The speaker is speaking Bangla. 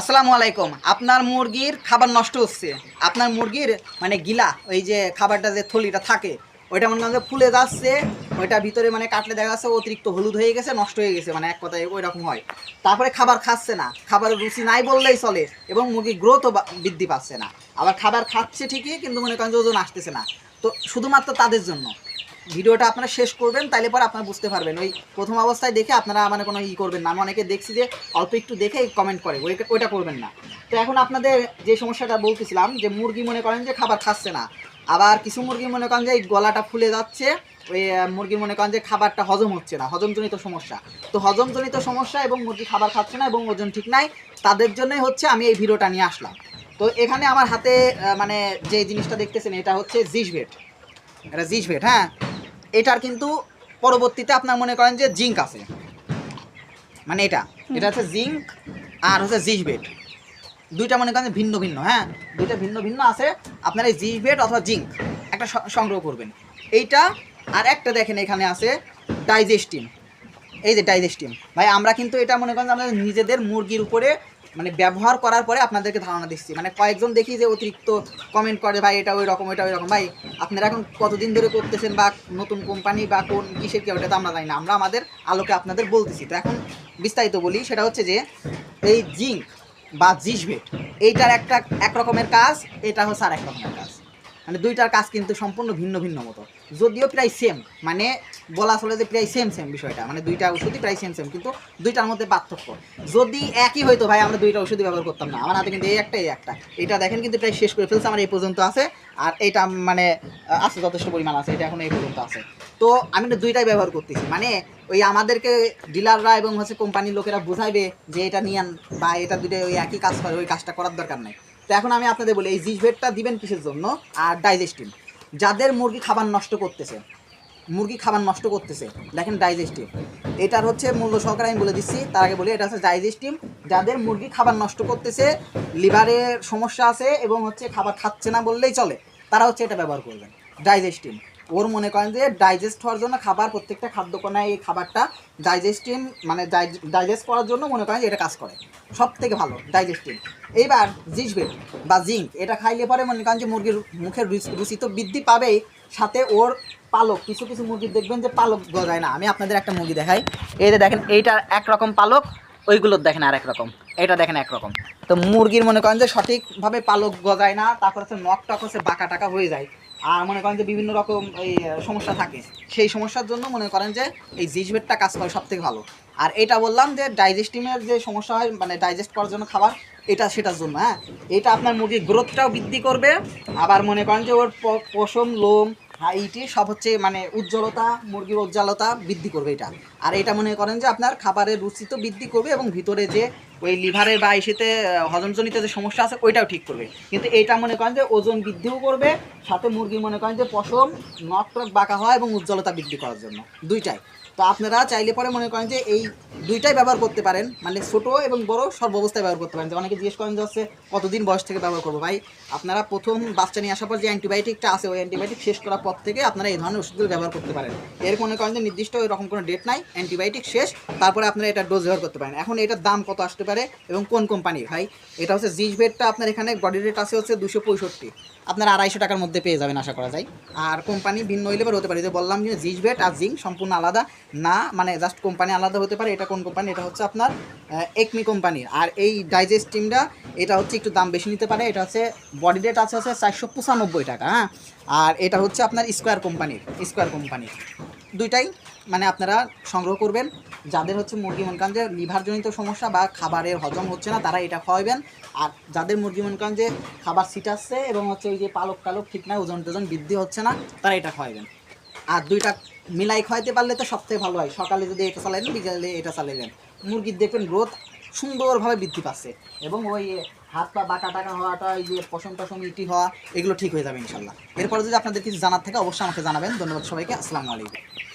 আসসালামু আলাইকুম। আপনার মুরগির খাবার নষ্ট হচ্ছে। আপনার মুরগির মানে গিলা, ওই যে খাবারটা যে থলিটা থাকে, ওইটা মনে করেন ফুলে যাচ্ছে ওইটা ভিতরে মানে কাটলে দেখা যাচ্ছে অতিরিক্ত হলুদ হয়ে গেছে, নষ্ট হয়ে গেছে মানে এক কথায় ওই রকম হয়। তারপরে খাবার খাচ্ছে না। খাবারের রুচি নাই বললেই চলে এবং মুরগির গ্রোথও বৃদ্ধি পাচ্ছে না। আবার খাবার খাচ্ছে ঠিকই, কিন্তু মনে করেন ওজন আসতেছে না। তো শুধুমাত্র তাদের জন্য। ভিডিওটা আপনারা শেষ করবেন, তাইলে পরে আপনারা বুঝতে পারবেন। ওই প্রথম অবস্থায় দেখে আপনারা মানে কোনো ই করবেন না। আমি অনেকে দেখছি যে অল্প একটু দেখে কমেন্ট করে ওই ওইটা করবেন না। তো এখন আপনাদের যে সমস্যাটা বলতেছিলাম, যে মুরগি মনে করেন যে খাবার খাচ্ছে না, আবার কিছু মুরগি মনে করেন যে এই গলাটা ফুলে যাচ্ছে, ওই মুরগির মনে করেন যে খাবারটা হজম হচ্ছে না, হজমজনিত সমস্যা। তো হজমজনিত সমস্যা এবং মুরগি খাবার খাচ্ছে না এবং ওজন ঠিক নাই, তাদের জন্যই হচ্ছে আমি এই ভিডিওটা নিয়ে আসলাম। তো এখানে আমার হাতে মানে যে জিনিসটা দেখতেছেন, এটা হচ্ছে জিস ভেট। এটা জিস ভেট হ্যাঁ? এটার কিন্তু পরবর্তীতে আপনার মনে করেন যে জিঙ্ক আছে। মানে এটা। এটা হচ্ছে জিঙ্ক আর হচ্ছে জিস বেড। দুইটা মনে করেন ভিন্ন ভিন্ন হ্যাঁ? দুইটা ভিন্ন ভিন্ন আছে। আপনার এই জিস বেড অথবা জিঙ্ক একটা সংগ্রহ করবেন। এইটা আর একটা দেখেন এখানে আছে ডাইজেস্টিন। এই যে ডাইজেস্টিন। ভাই, আমরা কিন্তু এটা মনে করেন যে আমাদের নিজেদের মুরগির উপরে মানে ব্যবহার করার পরে আপনাদেরকে ধারণা দিচ্ছি। মানে কয়েকজন দেখি যে অতিরিক্ত কমেন্ট করে ভাই, এটা ওই রকম এটা ওই রকম। ভাই, আপনারা এখন কতদিন ধরে করতেছেন বা নতুন কোম্পানি বা কোন কিসের কি, ওটা তো আমরা জানি না। আমরা আমাদের আলোকে আপনাদের বলতেছি। তো এখন বিস্তারিত বলি, সেটা হচ্ছে যে, এই জিঙ্ক বা জিসভেট এইটার একটা এক রকমের কাজ, এটা হচ্ছে আর এক রকমের কাজ। মানে দুইটার কাজ কিন্তু সম্পূর্ণ ভিন্ন ভিন্ন মতো। যদিও প্রায় সেম মানে বলা চলে যে প্রায় সেম সেম বিষয়টা। মানে দুইটা ওষুধই প্রায় সেম সেম কিন্তু দুইটার মধ্যে পার্থক্য। যদি একই হয়তো ভাই, আমরা দুইটা ওষুধই ব্যবহার করতাম না। আমার হাতে কিন্তু এই একটা এই একটা। এটা দেখেন কিন্তু প্রায় শেষ করে ফেলছে, আমার এই পর্যন্ত আছে। আর এটা মানে আছে, যথেষ্ট পরিমাণ আছে। এটা এখন এই পর্যন্ত আছে। তো আমি না দুইটাই ব্যবহার করতেছি। মানে ওই আমাদেরকে ডিলাররা এবং হচ্ছে কোম্পানির লোকেরা বোঝাইবে যে এটা নিয়ান বা এটা দুটো ওই একই কাজ করে, ওই কাজটা করার দরকার নাই। তো এখন আমি আপনাদের বলি, এই জিসভেটটা দিবেন কিসের জন্য? আর ডাইজেস্টিভ যাদের মুরগি খাবার নষ্ট করতেছে, মুরগি খাবার নষ্ট করতেছে, দেখেন ডাইজেস্টিভ এটার হচ্ছে মূল্য সহকারে আমি বলে দিচ্ছি, তার আগে বলি, এটা হচ্ছে ডাইজেস্টিভ যাদের মুরগি খাবার নষ্ট করতেছে লিভারের সমস্যা আছে এবং হচ্ছে খাবার খাচ্ছে না বললেই চলে, তারা হচ্ছে এটা ব্যবহার করবেন ডাইজেস্টিভ ওর মনে করেন যে ডাইজেস্ট হওয়ার জন্য খাবার, প্রত্যেকটা খাদ্যকণায় এই খাবারটা ডাইজেস্টিন মানে ডাইজেস্ট করার জন্য মনে করেন যে এটা কাজ করে। সব থেকে ভালো ডাইজেস্টিন এইবার জিসবেট বা জিঙ্ক, এটা খাইলে পরে মনে করেন যে মুরগির মুখের রুচি- তো বৃদ্ধি পাবেই, সাথে ওর পালক, কিছু কিছু মুরগির দেখবেন যে পালক গজায় না। আমি আপনাদের একটা মুরগি দেখাই। এই যে দেখেন, এইটার একরকম পালক ওইগুলোর দেখেন আর রকম এটা দেখেন একরকম। তো মুরগির মনে করেন যে সঠিকভাবে পালক গজায় না, তারপর হচ্ছে নখ টক হচ্ছে বাঁকা টাকা হয়ে যায়। আর মনে করেন যে বিভিন্ন রকম এই সমস্যা থাকে। সেই সমস্যার জন্য মনে করেন যে এই জিজবেটটা কাজ করে সব থেকে ভালো। আর এটা বললাম যে ডাইজেস্টিমের যে সমস্যা হয় মানে ডাইজেস্ট করার জন্য খাবার, এটা সেটার জন্য হ্যাঁ? এটা আপনার মুরগির গ্রোথটাও বৃদ্ধি করবে। আবার মনে করেন যে ওর পশম লোম হাইটি সব হচ্ছে মানে উজ্জ্বলতা, মুরগির উজ্জ্বলতা বৃদ্ধি করবে এটা। আর এটা মনে করেন যে আপনার খাবারের রুচি তো বৃদ্ধি করবে এবং ভিতরে যে ওই লিভারের বা এসেতে হজমজনিতে যে সমস্যা আছে, ওইটাও ঠিক করবে। কিন্তু এটা মনে করেন যে ওজন বৃদ্ধিও করবে, সাথে মুরগি মনে করেন যে পশম নক টক বাঁকা হয় এবং উজ্জ্বলতা বৃদ্ধি করার জন্য। দুইটাই। তো আপনারা চাইলে পরে মনে করেন যে এই দুইটাই ব্যবহার করতে পারেন। মানে ছোট এবং বড় সব অবস্থায় ব্যবহার করতে পারেন। যে অনেকে জিজ্ঞেস করেন যে হচ্ছে, কতদিন বয়স থেকে ব্যবহার করব? ভাই, আপনারা প্রথম বাচ্চা নিয়ে আসার পর যে অ্যান্টিবায়োটিকটা আছে, ওই অ্যান্টিবায়োটিক শেষ করার পর থেকে আপনারা এই ধরনের ওষুধগুলো ব্যবহার করতে পারেন। এর মনে করেন যে নির্দিষ্ট এরকম কোনো ডেট নাই, অ্যান্টিবায়োটিক শেষ, তারপরে আপনারা এটা ডোজ ব্যবহার করতে পারেন। এখন এটার দাম কত আসতে পারে এবং কোন কোম্পানির ভাই, এটা হচ্ছে জিজ বেডটা আপনার এখানে বডি রেট আছে হচ্ছে দুশো পঁয়ষট্টি। আপনার আড়াইশো টাকার মধ্যে পেয়ে যাবেন আশা করা যায়। আর কোম্পানি ভিন্ন হইলে হতে পারে। যে বললাম যে জিজ বেড আর জিঙ্ক সম্পূর্ণ আলাদা। না মানে জাস্ট কোম্পানি আলাদা হতে পারে, এটা কোন কোম্পানি এটা হচ্ছে আপনার একমি কোম্পানির আর এই ডাইজেস্টিমটা এটা হচ্ছে একটু দাম বেশি নিতে পারে, এটা হচ্ছে বডি রেট আছে হচ্ছে চারশো টাকা হ্যাঁ? আর এটা হচ্ছে আপনার স্কোয়ার কোম্পানির স্কোয়ার কোম্পানির দুইটাই মানে আপনারা সংগ্রহ করবেন। যাদের হচ্ছে মুরগি, মনে করেন যে লিভারজনিত সমস্যা বা খাবারের হজম হচ্ছে না, তারা এটা খাওয়াবেন। আর যাদের মুরগি, মনে করেন যে খাবার ছিটাচ্ছে এবং হচ্ছে ওই যে পালক টালক ঠিক না ওজন টোজন বৃদ্ধি হচ্ছে না, তারা এটা খাওয়াবেন। আর দুইটা মিলাই খাওয়াইতে পারলে তো সবথেকে ভালো হয়। সকালে যদি এটা চালাইলেন, বিকালে এটা চালাইলেন। মুরগির দেখবেন গ্রোথ সুন্দরভাবে বৃদ্ধি পাচ্ছে। এবং ওই হাত পা, বাঁকা, টাকা হওয়াটা ওই যে পশম টসম ইটি হওয়া, এগুলো ঠিক হয়ে যাবে ইনশাল্লাহ। এরপরে যদি আপনাদের কিছু জানার থাকে, অবশ্যই আমাকে জানাবেন। ধন্যবাদ সবাইকে। আসসালামু আলাইকুম।